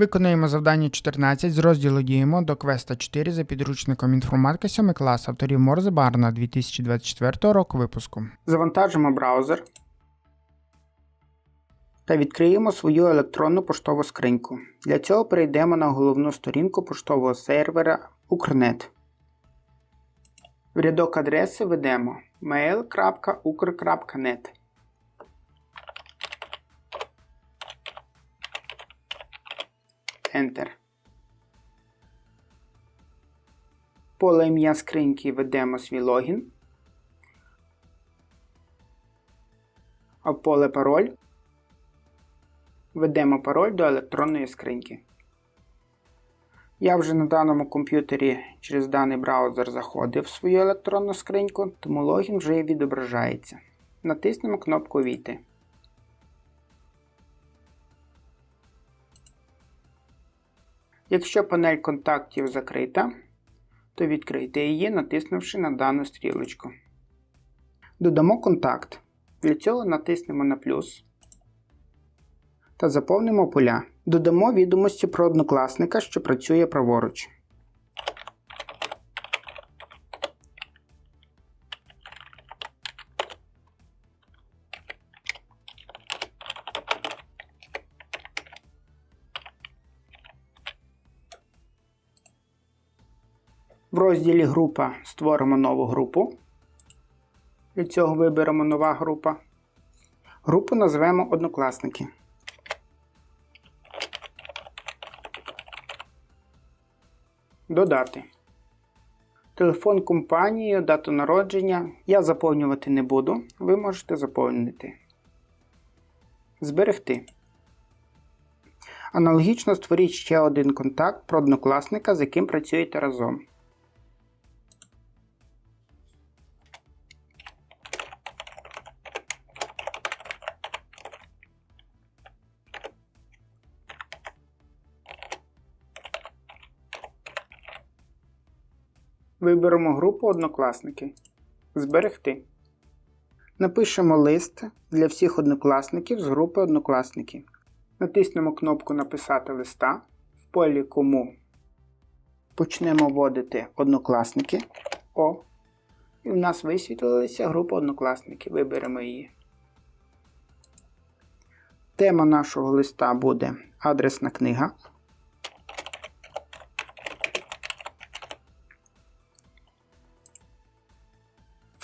Виконуємо завдання 14 з розділу Діємо до квеста 4 за підручником інформатика 7 клас авторів Морзе Барна 2024 року випуску. Завантажимо браузер та відкриємо свою електронну поштову скриньку. Для цього перейдемо на головну сторінку поштового сервера Укрнет. В рядок адреси введемо mail.ukr.net. Enter. Поле ім'я скриньки введемо свій логін. А в поле пароль введемо пароль до електронної скриньки. Я вже на даному комп'ютері через даний браузер заходив в свою електронну скриньку, тому логін вже відображається. Натиснемо кнопку Війти. Якщо панель контактів закрита, то відкрийте її, натиснувши на дану стрілочку. Додамо контакт. Для цього натиснемо на плюс та заповнимо поля. Додамо відомості про однокласника, що працює праворуч. В розділі Група створимо нову групу. Для цього виберемо нова група. Групу назвемо Однокласники. Додати. Телефон компанії, дату народження я заповнювати не буду. Ви можете заповнити. Зберегти. Аналогічно створіть ще один контакт про однокласника, з яким працюєте разом. Виберемо групу Однокласники. Зберегти. Напишемо лист для всіх однокласників з групи Однокласники. Натиснемо кнопку Написати листа. В полі Кому почнемо вводити однокласники. О. І в нас висвітлилася група однокласники. Виберемо її. Тема нашого листа буде адресна книга.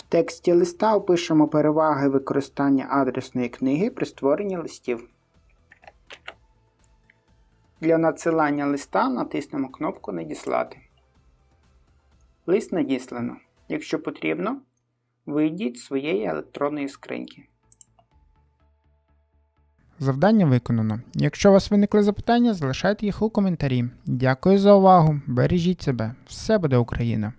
Тексті листа опишемо переваги використання адресної книги при створенні листів. Для надсилання листа натиснемо кнопку Надіслати. Лист надіслано. Якщо потрібно, вийдіть з своєї електронної скриньки. Завдання виконано. Якщо у вас виникли запитання, залишайте їх у коментарі. Дякую за увагу. Бережіть себе. Все буде Україна!